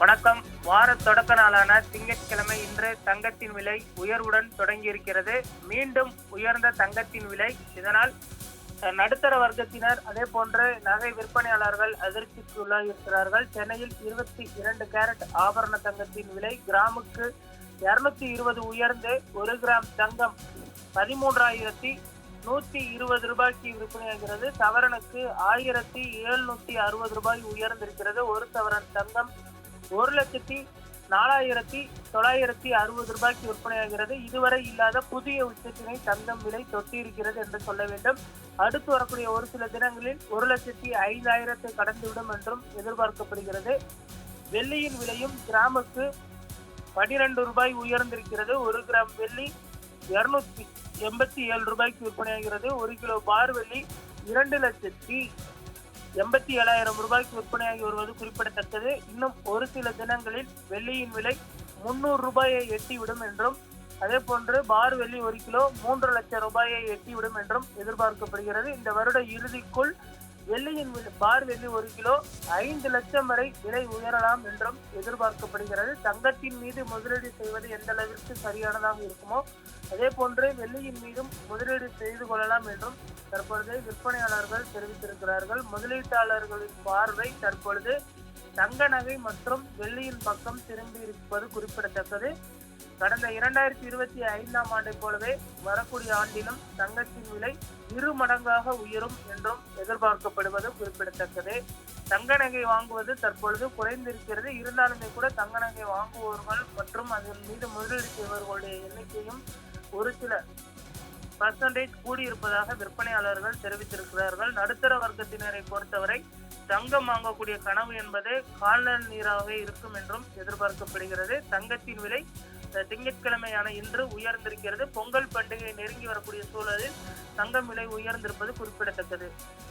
வணக்கம். வார தொடக்க நாளான திங்கட்கிழமை இன்று தங்கத்தின் விலை உயர்வுடன் தொடங்கியிருக்கிறது. மீண்டும் உயர்ந்த தங்கத்தின் விலை. இதனால் நடுத்தர வர்க்கத்தினர் அதே போன்று நகை விற்பனையாளர்கள் அதிர்ச்சிக்கு உள்ளாகியிருக்கிறார்கள் சென்னையில் இருபத்தி இரண்டு கேரட் ஆபரண தங்கத்தின் விலை கிராமுக்கு இருநூத்தி இருபது உயர்ந்து ஒரு கிராம் தங்கம் பதிமூன்றாயிரத்தி நூத்தி இருபது ரூபாய்க்கு விற்பனையாகிறது. சவரனுக்கு ஆயிரத்தி எழுநூத்தி அறுபது ரூபாய் உயர்ந்திருக்கிறது. ஒரு சவரன் தங்கம் ஒரு லட்சத்தி நாலாயிரத்தி தொள்ளாயிரத்தி அறுபது ரூபாய்க்கு விற்பனையாகிறது. இதுவரை இல்லாத புதிய உச்சத்தினை தங்கம் விலை தொட்டியிருக்கிறது என்று சொல்ல வேண்டும். அடுத்து வரக்கூடிய ஒரு சில தினங்களில் ஒரு லட்சத்தி ஐந்தாயிரத்தை கடந்துவிடும் என்றும் எதிர்பார்க்கப்படுகிறது. வெள்ளியின் விலையும் கிராமுக்கு பனிரெண்டு ரூபாய் உயர்ந்திருக்கிறது. ஒரு கிராம் வெள்ளி இருநூத்தி எண்பத்தி ஏழு ரூபாய்க்கு விற்பனையாகிறது. ஒரு கிலோ பார் வெள்ளி இரண்டு லட்சத்தி எண்பத்தி ஏழாயிரம் ரூபாய்க்கு விற்பனையாகி வருவது குறிப்பிடத்தக்கது. இன்னும் ஒரு சில தினங்களில் வெள்ளியின் விலை முன்னூறு ரூபாயை எட்டிவிடும் என்றும் அதே போன்று பார் வெள்ளி ஒரு கிலோ மூன்று லட்சம் ரூபாயை எட்டிவிடும் என்றும் எதிர்பார்க்கப்படுகிறது. இந்த வருட இறுதிக்குள் வெள்ளியின் மீது பார் வெள்ளி ஒரு கிலோ ஐந்து லட்சம் வரை விலை உயரலாம் என்றும் எதிர்பார்க்கப்படுகிறது. தங்கத்தின் மீது முதலீடு செய்வது எந்த அளவிற்கு சரியானதாக இருக்குமோ அதே போன்று வெள்ளியின் மீதும் முதலீடு செய்து கொள்ளலாம் என்றும் தற்பொழுது விற்பனையாளர்கள் தெரிவித்திருக்கிறார்கள். முதலீட்டாளர்களின் பார்வை தற்பொழுது தங்க நகை மற்றும் வெள்ளியின் பக்கம் திரும்பி இருப்பது குறிப்பிடத்தக்கது. கடந்த இரண்டாயிரத்தி இருபத்தி ஐந்தாம் ஆண்டை போலவே வரக்கூடிய ஆண்டிலும் தங்கத்தின் விலை இரு மடங்காக உயரும் என்றும் எதிர்பார்க்கப்படுவது குறிப்பிடத்தக்கது. தங்க நகை வாங்குவது தற்பொழுது குறைந்திருக்கிறது. இருந்தாலுமே கூட தங்க நகை வாங்குபவர்கள் மற்றும் அதன் மீது முதலீடு செய்வர்களுடைய எண்ணிக்கையும் ஒரு சில பர்சன்டேஜ் கூடியிருப்பதாக விற்பனையாளர்கள் தெரிவித்திருக்கிறார்கள். நடுத்தர வர்க்கத்தினரை பொறுத்தவரை தங்கம் வாங்கக்கூடிய கனவு என்பது கால்நல் நீராக இருக்கும் என்றும் எதிர்பார்க்கப்படுகிறது. தங்கத்தின் விலை திங்கட்கிழமையான இன்று உயர்ந்திருக்கிறது. பொங்கல் பண்டிகை நெருங்கி வரக்கூடிய சூழலில் தங்கம் விலை உயர்ந்திருப்பது குறிப்பிடத்தக்கது.